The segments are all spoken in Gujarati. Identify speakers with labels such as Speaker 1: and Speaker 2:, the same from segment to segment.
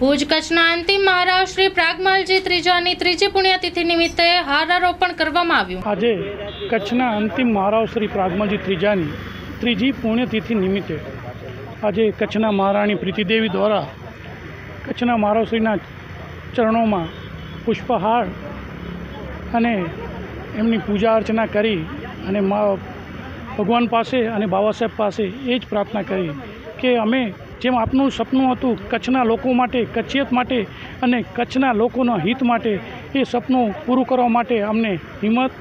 Speaker 1: ભુજ કચ્છના અંતિમ મહારાજ શ્રી પ્રાગમાલજી ત્રીજાની ત્રીજી પુણ્યતિથિ નિમિત્તે હારારોપણ કરવામાં આવ્યું.
Speaker 2: આજે કચ્છના અંતિમ મહારાવ શ્રી પ્રાગમાલજી ત્રીજાની ત્રીજી પુણ્યતિથિ નિમિત્તે આજે કચ્છના મહારાણી પ્રીતિદેવી દ્વારા કચ્છના મહારાવશ્રીના ચરણોમાં પુષ્પહાર અને એમની પૂજા અર્ચના કરી અને મા ભગવાન પાસે અને બાબા સાહેબ પાસે એ જ પ્રાર્થના કરી કે અમે જેમ આપનું સપનું હતું કચ્છના લોકો માટે, કચ્છિયત માટે અને કચ્છના લોકોના હિત માટે, એ સપનું પૂરું કરવા માટે અમને હિંમત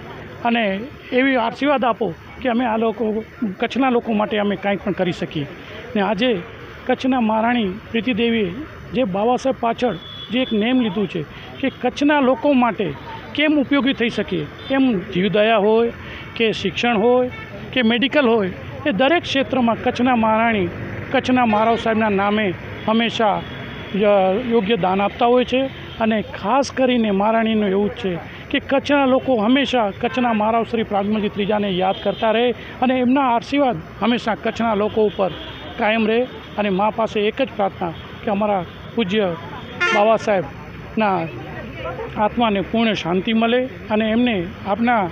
Speaker 2: અને એવી આશીર્વાદ આપો કે અમે આ લોકો, કચ્છના લોકો માટે અમે કાંઈ પણ કરી શકીએ. ને આજે કચ્છના મહારાણી પ્રીતિદેવીએ જે બાબા પાછળ જે એક નેમ લીધું છે કે કચ્છના લોકો માટે કેમ ઉપયોગી થઈ શકીએ? એમ જીવદયા હોય, કે શિક્ષણ હોય, કે મેડિકલ હોય, એ દરેક ક્ષેત્રમાં કચ્છના મહારાણી કચ્છના મહારાવ સાહેબના નામે હંમેશા યોગ્ય દાન આપતા હોય છે અને ખાસ કરીને મહારાણીનું એવું જ છે કે કચ્છના લોકો હંમેશા કચ્છના મહારાવ શ્રી પ્રાગમજી ત્રીજાને યાદ કરતા રહે અને એમના આશીર્વાદ હંમેશા કચ્છના લોકો ઉપર કાયમ રહે અને મા પાસે એક જ પ્રાર્થના કે અમારા પૂજ્ય બાબા સાહેબના આત્માને પૂર્ણ શાંતિ મળે અને એમને આપના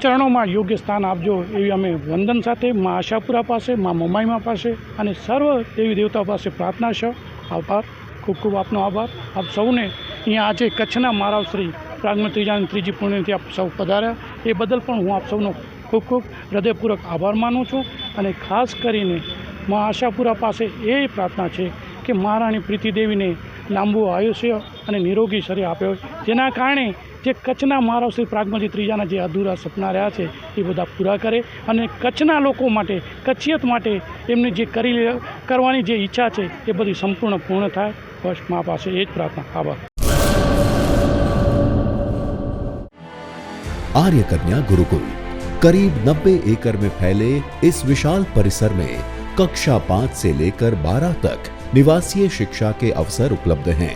Speaker 2: ચરણોમાં યોગ્ય સ્થાન આપજો એવી અમે વંદન સાથે મા આશાપુરા પાસે, મા મોમાઈમા પાસે અને સર્વ દેવી દેવતા પાસે પ્રાર્થના છે. આભાર ખૂબ ખૂબ આપનો આભાર. આપ સૌને અહીંયા આજે કચ્છના મારાવ શ્રી પ્રાગમલ ત્રીજાની ત્રીજી પુણ્યથી આપ સૌ પધાર્યા. એ બદલ પણ હું આપ સૌનો ખૂબ ખૂબ હૃદયપૂર્વક આભાર માનું છું અને ખાસ કરીને મા આશાપુરા પાસે એ પ્રાર્થના છે કે મહારાણી પ્રીતિદેવીને લાંબુ આયુષ્ય અને નિરોગી શરીર આપ્યો જેના કારણે જે કચ્છના મહારાવ શ્રી પ્રાગમલજી ત્રીજાના જે અધૂરા સપના રહ્યા છે એ બધા પૂરા કરે અને કચ્છના લોકો માટે કચ્છિયત માટે એમની જે કરી લે- કરવાની જે ઈચ્છા છે એ બધી સંપૂર્ણ પૂર્ણ થાય બસ મા પાસે એ જ પ્રાર્થના આભાર
Speaker 3: आर्य कन्या गुरुकुल करीब 90 एकड़ में फैले इस विशाल परिसर में कक्षा पाँच से लेकर बारह तक निवासीय शिक्षा के अवसर उपलब्ध हैं